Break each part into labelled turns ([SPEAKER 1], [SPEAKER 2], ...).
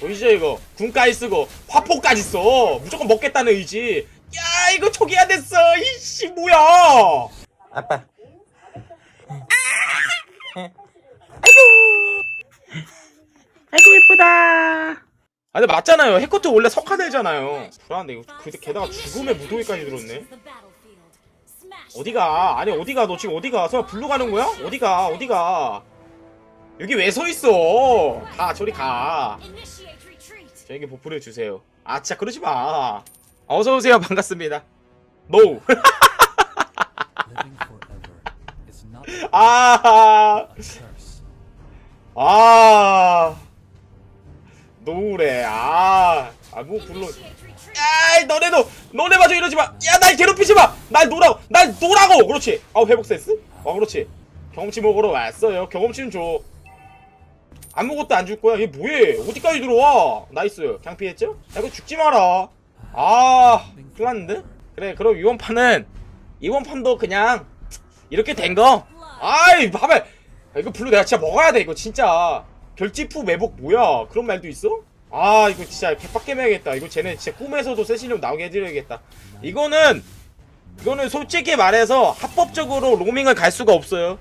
[SPEAKER 1] 보이시죠 이거? 군까지 쓰고 화포까지 써. 무조건 먹겠다는 의지. 야 이거 초기화 됐어. 이씨 뭐야? 아빠. 아이고. 예쁘다. 아 근데 맞잖아요. 해커트 원래 석화되잖아요. 불안한데 이거 그 게다가 죽음의 무도회까지 들었네. 어디가? 아니 어디가? 너 지금 어디가? 설마 블루 가는 거야? 어디가? 어디가 여기 왜 서 있어 가 저리 가 저에게 보풀을 주세요 아 진짜 그러지 마 어서 오세요 반갑습니다 노
[SPEAKER 2] Living forever is not
[SPEAKER 1] 아. 아, 노래, 아, 아, 뭐, 불러. 야, 너네도, 너네 마저 이러지 마. 야, 날 괴롭히지 마. 날 놀라고, 날 놀라고. 그렇지. 아, 회복 센스? 아, 그렇지. 경험치 먹으러 왔어요. 경험치는 줘. 아무것도 안 줄 거야. 얘 뭐해? 어디까지 들어와? 나이스. 그냥 피했죠? 야, 이거 죽지 마라. 아, 큰일 났는데? 그래, 그럼 이번 판은, 이번 판도 그냥, 이렇게 된 거? 아이, 봐봐. 아, 이거 블루 내가 진짜 먹어야 돼, 이거 진짜. 결지프 매복 뭐야? 그런 말도 있어? 아, 이거 진짜 개빡게매야겠다. 이거 쟤네 진짜 꿈에서도 세신령 나오게 해드려야겠다. 이거는, 이거는 솔직히 말해서 합법적으로 로밍을 갈 수가 없어요.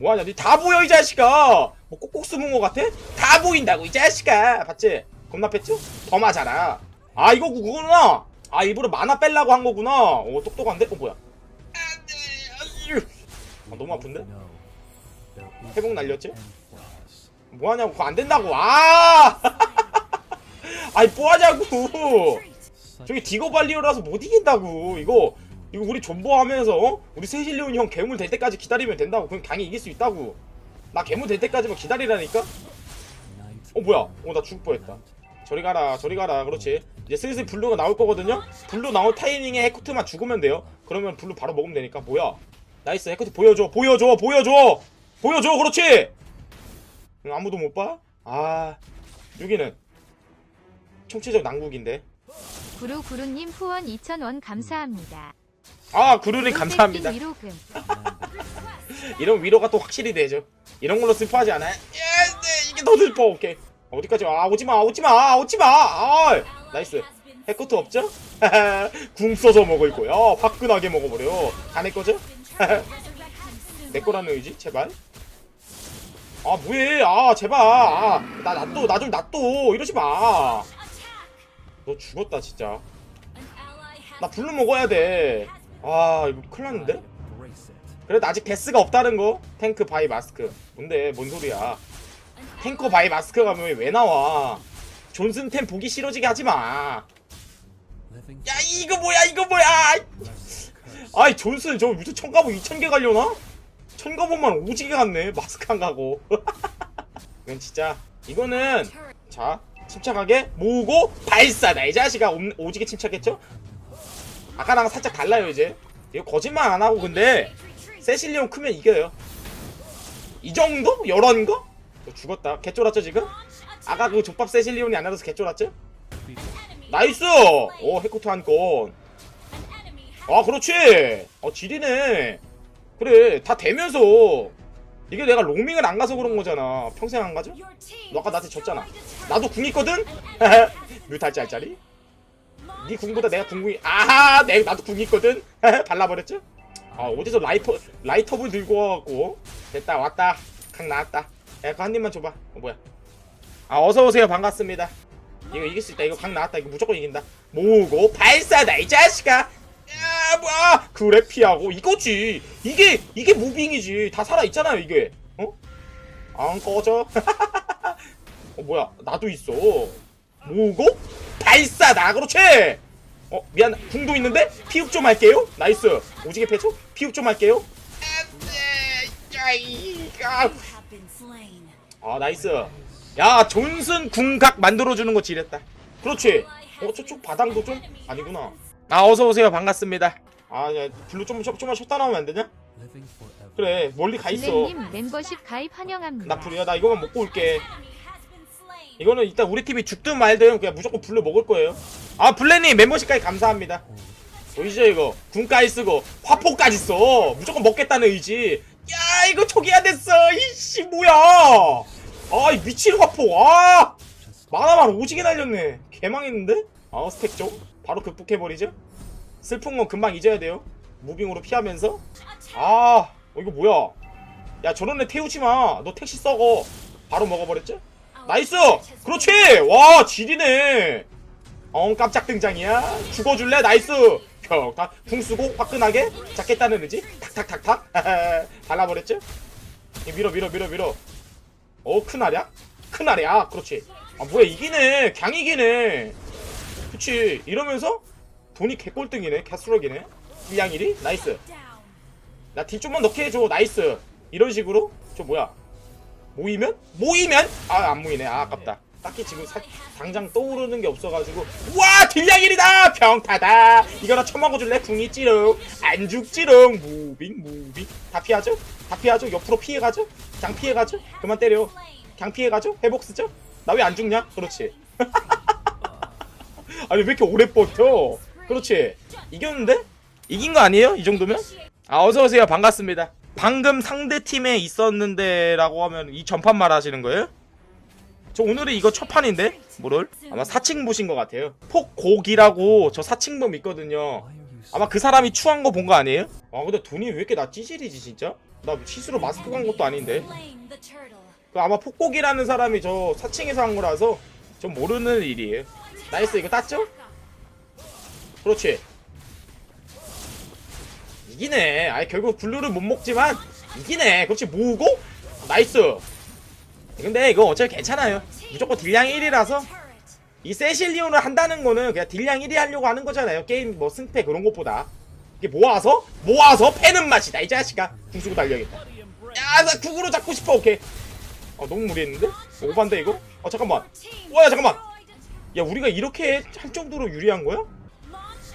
[SPEAKER 1] 뭐하냐, 니 다 보여, 이 자식아! 뭐 꼭꼭 숨은 거 같아? 다 보인다고, 이 자식아! 봤지? 겁나 뺐죠? 더 맞아라. 아, 이거 그거구나! 아, 일부러 만화 뺄라고 한 거구나. 오, 똑똑한데? 어, 뭐야. 아, 너무 아픈데? 회복 날렸지? 뭐하냐고 그거 안 된다고 아 아이 뭐하냐고 저기 디거 발리오라서 못 이긴다고 이거 이거 우리 존버하면서 어? 우리 세실리온 형 괴물 될 때까지 기다리면 된다고. 그럼 강이 이길 수 있다고. 나 괴물 될 때까지만 기다리라니까? 어 뭐야? 어 나 죽을 뻔했다. 저리 가라 저리 가라. 그렇지. 이제 슬슬 블루가 나올 거거든요? 블루 나올 타이밍에 해커트만 죽으면 돼요? 그러면 블루 바로 먹으면 되니까. 뭐야? 나이스. 해커트 보여줘 보여줘 보여줘! 보여줘 그렇지! 응, 아무도 못 봐? 아 여기는 총체적 난국인데.
[SPEAKER 3] 구루구루님 후원 2,000원 감사합니다.
[SPEAKER 1] 아 구루님 감사합니다. 이런 위로가 또 확실히 되죠. 이런 걸로 슬퍼하지 않아요? 예, 네, 이게 더 슬퍼. 오케이. 어디까지 와? 아, 오지마 오지마 오지마. 아 나이스. 해커트 없죠? 궁 써서 먹을 거야. 화끈하게 먹어버려. 다 내 거죠? 내 거라는 의지? 제발. 아 뭐해? 아 제발. 아나 놔둬 나 좀 놔둬 이러지 마 너 죽었다 진짜. 나 블루 먹어야 돼 아 이거 큰일 났는데? 그래도 아직 데스가 없다는 거? 탱크 바이 마스크. 뭔데 뭔 소리야? 탱커 바이 마스크가 왜, 왜 나와? 존슨 템 보기 싫어지게 하지마. 야 이거 뭐야 이거 뭐야. 아이. 존슨 저 무슨 청가보 2000개 갈려나? 청가보만 오지게 갔네 마스크 안 가고. 이건 진짜. 이거는 자 침착하게 모으고 발사다. 이 자식아 오- 오지게 침착했죠? 아까랑 살짝 달라요 이제 이거 거짓말 안 하고 근데 세실리온 크면 이겨요 이 정도? 열한 거? 너 죽었다 개쫄았죠 지금? 아까 그 족밥 세실리온이 안 알아서 개쫄았죠? 나이스! 오 해코트 한건 아 그렇지 어 지리네 그래 다 되면서 이게 내가 로밍을 안 가서 그런 거잖아 평생 안 가죠? 너 아까 나한테 졌잖아 나도 궁 있거든? 뮤탈 짤짜리? 네 궁보다 내가 궁이 아하 내 나도 궁 있거든? 발라버렸죠? 아 어디서 라이터 라이터블 들고 와갖고. 됐다 왔다. 강 나왔다. 야 그거 한 입만 줘봐. 어 뭐야? 아 어서오세요. 반갑습니다. 이거 이길 수 있다. 이거 강 나왔다. 이거 무조건 이긴다. 모으고? 발사다 이 자식아! 야 뭐야? 그래 피하고. 이거지. 이게 이게 무빙이지. 다 살아있잖아요 이게. 어? 안 꺼져? 어 뭐야? 나도 있어 모으고 발사다 그렇지. 어 미안. 궁도 있는데? 피흡 좀 할게요. 나이스. 오지게 패죠? 피흡 좀 할게요. 아 나이스. 야 존슨 궁각 만들어주는 거 지렸다. 그렇지. 어 저쪽 바닥도 좀 아니구나. 아 어서오세요. 반갑습니다. 아야 블루 좀, 좀, 좀만 쉬었다 나오면 안 되냐?
[SPEAKER 2] Living forever.
[SPEAKER 1] 그래 멀리 가 있어.
[SPEAKER 3] 블랙님 멤버십 가입 환영합니다.
[SPEAKER 1] 나 불이야. 나 이거만 먹고 올게 이거는 이따 우리 팀이 죽든 말든 그냥 무조건 블루 먹을 거예요. 아 블랙님 멤버십까지 감사합니다. 보이시죠 이거? 궁까지 쓰고 화포까지 써. 무조건 먹겠다는 의지. 야 이거 초기화 됐어. 이씨 뭐야? 아 이 미친 화포. 아!
[SPEAKER 2] Just
[SPEAKER 1] 만화 천가만 오지게 날렸네. 개망했는데? 아 스택 좀 바로 극복해버리죠? 슬픈 건 금방 잊어야 돼요. 무빙으로 피하면서. 아 어, 이거 뭐야? 야 저런 애 태우지마. 너 택시 썩어. 바로 먹어버렸죠? 나이스! 그렇지! 와 지리네. 어 깜짝 등장이야. 죽어줄래? 나이스! 평타 궁 쓰고 화끈하게 잡겠다는 의지? 탁탁탁탁. 발라버렸죠? 이 밀어 밀어 밀어 밀어. 어 큰알이야? 큰알이야. 그렇지. 아 뭐야 이기네. 강 이기네. 그치. 이러면서 돈이 개꼴등이네. 개수럭이네. 딜량 1위 나이스. 나 딜 좀만 넣게 해줘. 나이스. 이런 식으로? 저 뭐야 모이면? 모이면? 아 안 모이네 아 아깝다 딱히 지금 사, 당장 떠오르는 게 없어가지고 와 딜량 1이다 평타다 이거나 처먹어줄래 궁이 찌릉 안 죽지릉 무빙 무빙 다 피하죠? 다 피하죠? 옆으로 피해가죠? 장 피해가죠? 그만 때려 장 피해가죠? 회복 쓰죠? 나 왜 안 죽냐? 그렇지 아니 왜 이렇게 오래 버텨 그렇지 이겼는데? 이긴 거 아니에요? 이 정도면? 아 어서오세요 반갑습니다 방금 상대 팀에 있었는데 라고 하면 이 전판 말하시는 거예요? 저 오늘은 이거 첫 판인데? 뭐를? 아마 사칭보신 것 같아요 폭곡이라고 저 사칭범 있거든요 아마 그 사람이 추한 거 본 거 아니에요? 아 근데 돈이 왜 이렇게 나 찌질이지 진짜? 나 시스로 마스크 간 것도 아닌데 그 아마 폭곡이라는 사람이 저 사칭에서 한 거라서 전 모르는 일이에요 나이스 이거 땄죠? 그렇지 이기네. 아니 결국 블루를 못 먹지만 이기네. 그렇지 모으고? 나이스. 근데 이거 어차피 괜찮아요. 무조건 딜량 1이라서 이 세실리온을 한다는 거는 그냥 딜량 1위 하려고 하는 거잖아요. 게임 뭐 승패 그런 것보다. 이게 모아서? 모아서 패는 맛이다 이 자식아. 궁 쓰고 달려야겠다. 야나 궁으로 잡고 싶어. 오케이. 어 너무 무리했는데? 오반데 이거? 어 잠깐만. 와야 잠깐만. 야 우리가 이렇게 할 정도로 유리한 거야?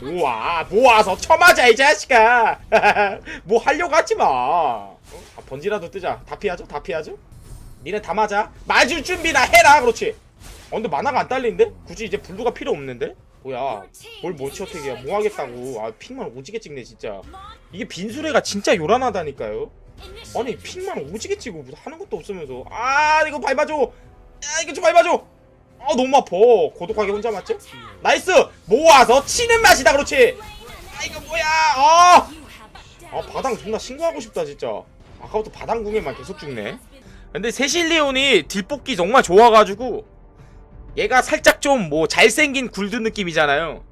[SPEAKER 1] 모아 모아서 쳐맞아 이 자식아. 뭐 하려고 하지마. 어? 아, 번지라도 뜨자. 다 피하죠? 다 피하죠? 니네 다 맞아? 맞을 준비나 해라. 그렇지. 어 근데 만화가 안 딸리는데? 굳이 이제 블루가 필요 없는데? 뭐야 뭘 못 치 어떻게 해뭐 하겠다고. 아 핑만 오지게 찍네 진짜. 이게 빈수레가 진짜 요란하다니까요. 아니 핑만 오지게 찍고 뭐 하는 것도 없으면서. 아 이거 밟아줘. 야 이거 좀 밟아줘 아 너무 아파. 고독하게 혼자 맞죠? 나이스! 모아서 치는 맛이다 그렇지? 아 이거 뭐야? 아, 아 바당 존나 신고하고 싶다 진짜. 아까부터 바당궁에만 계속 죽네. 근데 세실리온이 딜뽑기 정말 좋아가지고 얘가 살짝 좀 뭐 잘생긴 굴드 느낌이잖아요.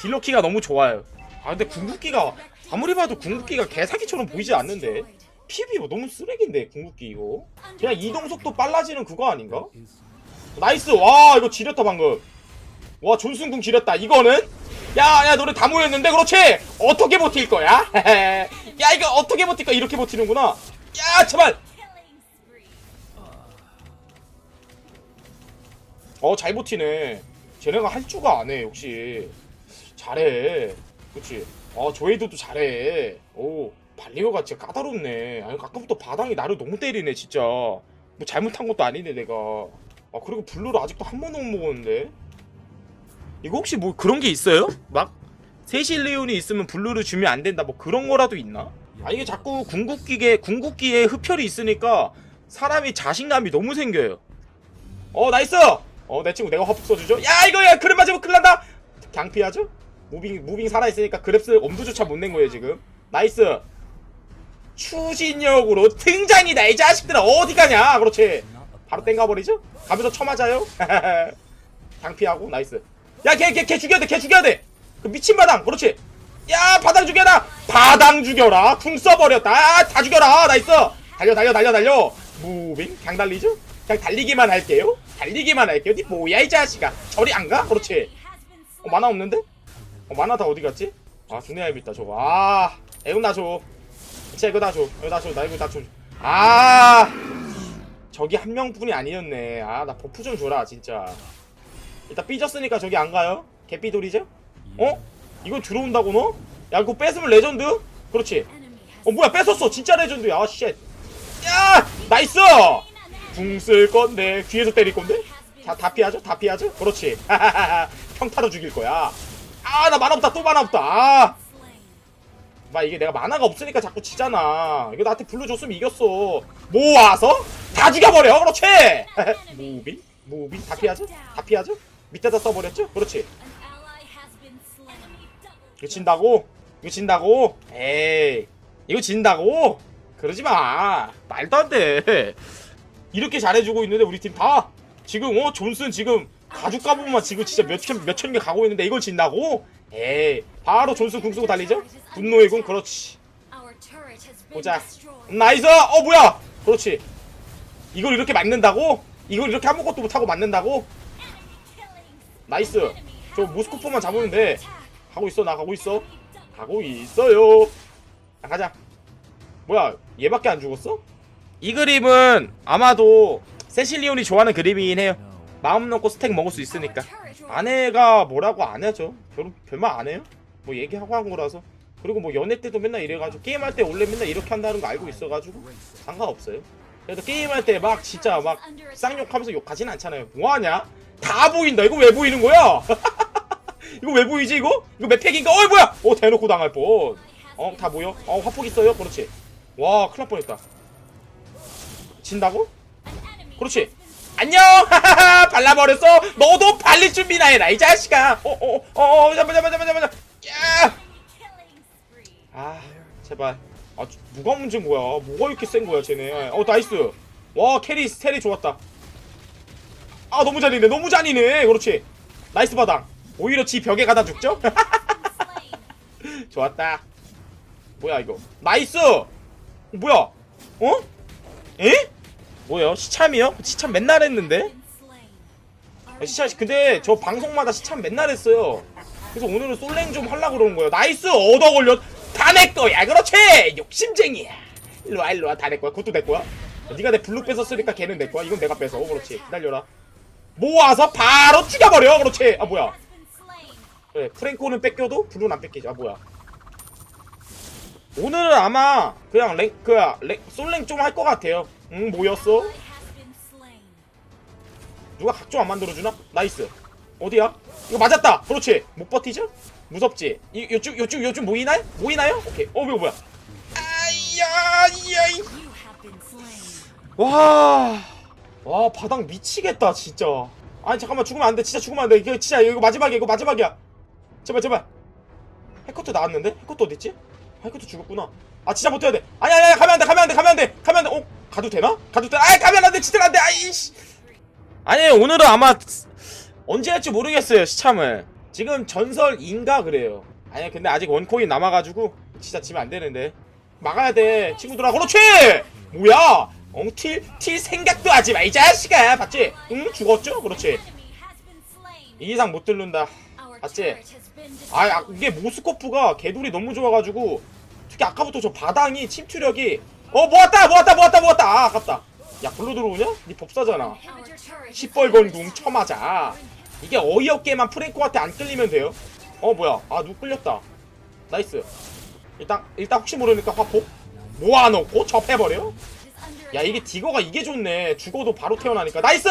[SPEAKER 1] 딜러키가 너무 좋아요. 아 근데 궁극기가 아무리 봐도 궁극기가 개사기처럼 보이지 않는데. PB 뭐 너무 쓰레기인데 궁극기 이거. 그냥 이동속도 빨라지는 그거 아닌가? 나이스. 와 이거 지렸다 방금. 와 존승궁 지렸다. 이거는? 야야 너네 다 모였는데? 그렇지? 어떻게 버틸 거야? 야 이거 어떻게 버틸 거야? 이렇게 버티는구나. 야 제발! 어 잘 버티네. 쟤네가 할 줄가 아네 역시. 잘해. 그치? 어 조에드도 잘해. 오 발리오가 진짜 까다롭네. 아니 아까부터 바닥이 나를 너무 때리네 진짜. 뭐 잘못한 것도 아닌데 내가 아 그리고 블루를 아직도 한 번도 못 먹었는데? 이거 혹시 뭐 그런 게 있어요? 막 세실리온이 있으면 블루를 주면 안 된다 뭐 그런 거라도 있나? 아 이게 자꾸 궁극기에 궁극기에 흡혈이 있으니까 사람이 자신감이 너무 생겨요. 어 나이스! 어 내 친구 내가 화폭 써주죠? 야 이거 야! 그랩 맞으면 큰일 난다! 그냥 피하죠? 무빙 무빙 살아있으니까 그랩스 엄두조차 못 낸 거예요 지금. 나이스! 추진력으로 등장이다 이 자식들아! 어디 가냐? 그렇지 바로 땡가버리죠? 가면서 쳐맞아요? 장피하고 나이스. 야걔 걔 걔 죽여야 돼걔 죽여야 돼그 미친 바당 그렇지? 야 바당 죽여라! 바당 죽여라! 궁 써버렸다. 아, 다 죽여라! 나이스! 달려 달려 달려 달려! 무빙? 그냥 달리죠? 그냥 달리기만 할게요? 달리기만 할게요? 니 뭐야 이 자식아! 저리 안 가? 그렇지? 어 만화 없는데? 어 만화 다 어디 갔지? 아 존나 얄밉다 저거 아 이거 나줘. 진짜 이거 나줘. 이거 나줘. 나 이거 나줘아 저기 한 명뿐이 아니었네. 아, 나 버프 좀 줘라, 진짜. 일단 삐졌으니까 저기 안 가요? 개삐돌이죠? 어? 이거 들어온다고 너? 야, 그거 뺏으면 레전드? 그렇지. 어, 뭐야, 뺏었어. 진짜 레전드야. 아, 쉣. 야! 나이스! 궁 쓸 건데, 귀에서 때릴 건데? 다, 다 피하죠? 다 피하죠? 그렇지. 평타로 죽일 거야. 아, 나 만화 없다. 또 만화 없다. 아! 막 이게 내가 만화가 없으니까 자꾸 지잖아. 이거 나한테 불러줬으면 이겼어. 모아서 다 죽여버려. 그렇지. 무빙 무비 다 피하죠? 다 피하죠? 밑에다 써버렸죠? 그렇지 이거 진다고? 이거 진다고? 에이 이거 진다고? 그러지 마 말도 안돼 이렇게 잘해주고 있는데 우리 팀 다 지금 어 존슨 지금 가죽 가보만 지금 진짜 몇천 몇천 개 가고 있는데 이걸 진다고? 에이 바로 존슨 궁 쓰고 달리죠? 분노의 궁 그렇지. 보자. 나이스! 어 뭐야! 그렇지. 이걸 이렇게 맞는다고? 이걸 이렇게 아무것도 못하고 맞는다고? 나이스. 저 모스코프만 잡으면 돼. 가고 있어. 나 가고 있어. 가고 있어요. 자, 가자. 뭐야 얘밖에 안 죽었어? 이 그림은 아마도 세실리온이 좋아하는 그림이긴 해요. 마음 놓고 스택 먹을 수 있으니까. 아내가 뭐라고 안 하죠? 별, 별말 안 해요 뭐 얘기하고 한 거라서. 그리고 뭐 연애 때도 맨날 이래가지고 게임할 때 원래 맨날 이렇게 한다는 거 알고 있어가지고 상관없어요. 그래도 게임할 때 막 진짜 막 쌍욕하면서 욕하진 않잖아요. 뭐하냐? 다 보인다. 이거 왜 보이는 거야? 이거 왜 보이지 이거? 이거 몇 팩인가? 어이 뭐야? 어 대놓고 당할 뻔 어다 모여? 어 화폭 있어요? 그렇지. 와 큰일 날 뻔했다. 진다고? 그렇지. 안녕! 발라버렸어? 너도 발릴 준비나 해라 이 자식아! 어어어어 잠깐 잠깐 잠깐 잠깐 야 아 제발. 아 주- 누가 문제인 거야? 뭐가 이렇게 센 거야 쟤네? 어 나이스. 와 캐리 스텔이 좋았다. 아 너무 잔인해. 너무 잔인해. 그렇지. 나이스 바당. 오히려 지 벽에 가다 죽죠? 좋았다. 뭐야 이거? 나이스! 뭐야? 어? 에? 뭐야 시참이요? 시참 맨날 했는데? 아, 시참 근데 저 방송마다 시참 맨날 했어요 그래서 오늘은 솔랭 좀 하려고 그러는 거예요. 나이스! 얻어 걸렸. 다내 거야! 그렇지! 욕심쟁이야! 일로와 일로와. 다 내 거야. 그것도 내 거야. 네가 내 블루 뺏었으니까 걔는 내 거야. 이건 내가 뺏어. 그렇지. 기다려라. 모아서 바로 죽여버려! 그렇지! 아 뭐야. 그래 프랭코는 뺏겨도 블루는 안 뺏기지. 아 뭐야. 오늘은 아마 그냥 랭 그야 랭 솔랭 좀 할 것 같아요. 응 뭐였어. 누가 각종 안 만들어주나? 나이스 어디야 이거 맞았다 그렇지 못 버티죠 무섭지 이 요쪽 요쪽 요쪽 모이나요 모이나요 오케이 어 이거 뭐야 아이야 이야 와, 와 바닥 미치겠다 진짜. 아니 잠깐만 죽으면 안 돼. 진짜 죽으면 안 돼. 이거 진짜 이거 마지막이야. 이거 마지막이야. 제발 제발. 해커트 나왔는데? 해커트 어디 있지? 아, 해커트 죽었구나. 아 진짜 못해야 돼. 아니 아니 아니 가면 안 돼. 가면 안 돼. 가면 안 돼. 가면 안 돼. 어 가도 되나? 가도 돼. 아 가면 안 돼. 진짜 안 돼. 아이씨. 아니 오늘은 아마 언제 할지 모르겠어요 시참을. 지금 전설인가 그래요. 아니 근데 아직 원코인 남아가지고 진짜 지면 안 되는데. 막아야 돼 친구들아 그렇지! 뭐야? 엉틸 틸 생각도 하지 마 이 자식아! 봤지? 응? 죽었죠? 그렇지. 이 이상 못 뚫는다. 봤지? 아 아, 이게 모스코프가 개돌이 너무 좋아가지고 특히 아까부터 저 바당이 침투력이 어 모았다 모았다 모았다 모았다! 아 아깝다. 야 글로 들어오냐? 니 법사잖아. 시뻘건 궁 쳐맞아 이게 어이없게만 프랭코한테 안 끌리면 돼요? 어 뭐야. 아 누구 끌렸다. 나이스. 일단 일단 혹시 모르니까 화폭 모아놓고 접해버려? 야 이게 디거가 이게 좋네. 죽어도 바로 태어나니까. 나이스!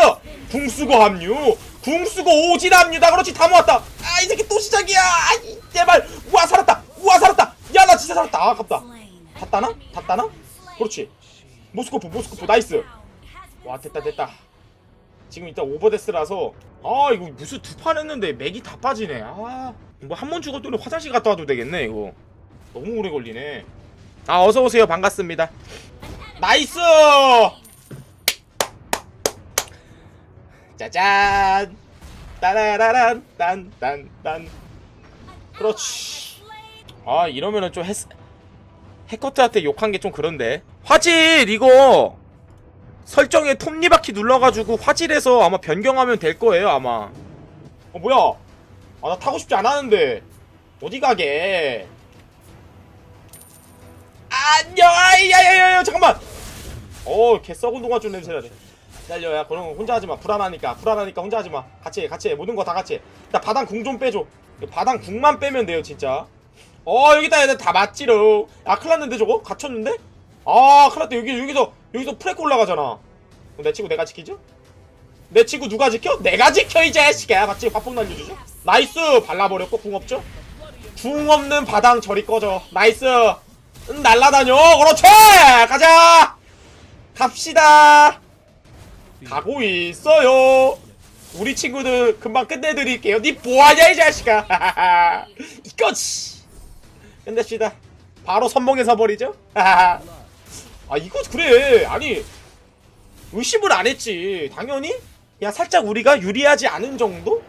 [SPEAKER 1] 궁 쓰고 합류. 궁 쓰고 오진 합류다. 그렇지 다 모았다. 아 이 새끼 또 시작이야. 아이 제발. 우와 살았다. 우와 살았다. 야 나 진짜 살았다. 아, 아깝다. 다 따나? 다 따나? 그렇지. 모스코프 모스코프. 나이스. 와 됐다 됐다 지금 일단 오버데스라서 아 이거 무슨 두 판 했는데 맥이 다 빠지네. 아 뭐 한 번 죽었더니 화장실 갔다 와도 되겠네 이거. 너무 오래 걸리네. 아 어서오세요. 반갑습니다. 나이스! 짜잔! 따라라란 딴딴딴. 그렇지. 아 이러면은 좀 해스 해커트한테 욕한 게 좀 그런데. 화질 이거 설정에 톱니바퀴 눌러가지고 화질에서 아마 변경하면 될 거예요 아마. 어 뭐야? 아 나 타고 싶지 않았는데. 어디 가게? 안녕! 아이야야야 잠깐만! 어개 썩은 동화 좀 냄새 나네 기다려 야 그런 거 혼자 하지마. 불안하니까. 불안하니까 혼자 하지마. 같이 해 같이 해. 모든 거 다 같이 해. 일단 바닥 궁 좀 빼줘. 바닥 궁만 빼면 돼요 진짜. 어 여기다 얘들 다 맞지로 아 큰일났는데 저거? 갇혔는데? 아 큰일났다. 여기 여기서 여기서 프레크 올라가잖아. 내 친구 내가 지키죠? 내 친구 누가 지켜? 내가 지켜 이 자식아 맞지? 화폭 날려주죠? 나이스! 발라버렸고 궁 없죠? 궁 없는 바당 저리 꺼져. 나이스! 응, 날라다녀! 그렇지! 가자! 갑시다! 가고 있어요. 우리 친구들 금방 끝내드릴게요. 니 뭐하냐 이 자식아! 이거지 끝냅시다. 바로 선봉에서 버리죠 아 이거 그래. 아니 의심을 안 했지. 당연히? 그냥 살짝 우리가 유리하지 않은 정도?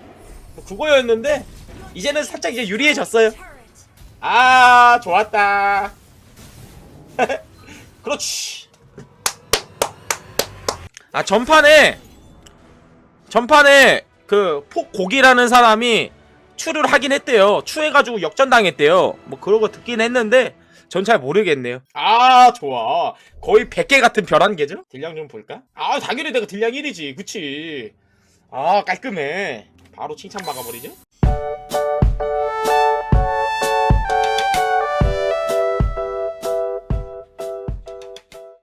[SPEAKER 1] 그거였는데 이제는 살짝 이제 유리해졌어요. 아 좋았다. 그렇지. 아 전판에 전판에 그 폭곡이라는 사람이 추를 하긴 했대요. 추해가지고 역전당했대요. 뭐거 듣긴 했는데 전 잘 모르겠네요 아 좋아 거의 100개 같은 별 한 개죠? 딜량 좀 볼까? 아 당연히 내가 딜량 1이지 그치 아 깔끔해 바로 칭찬 박아버리죠?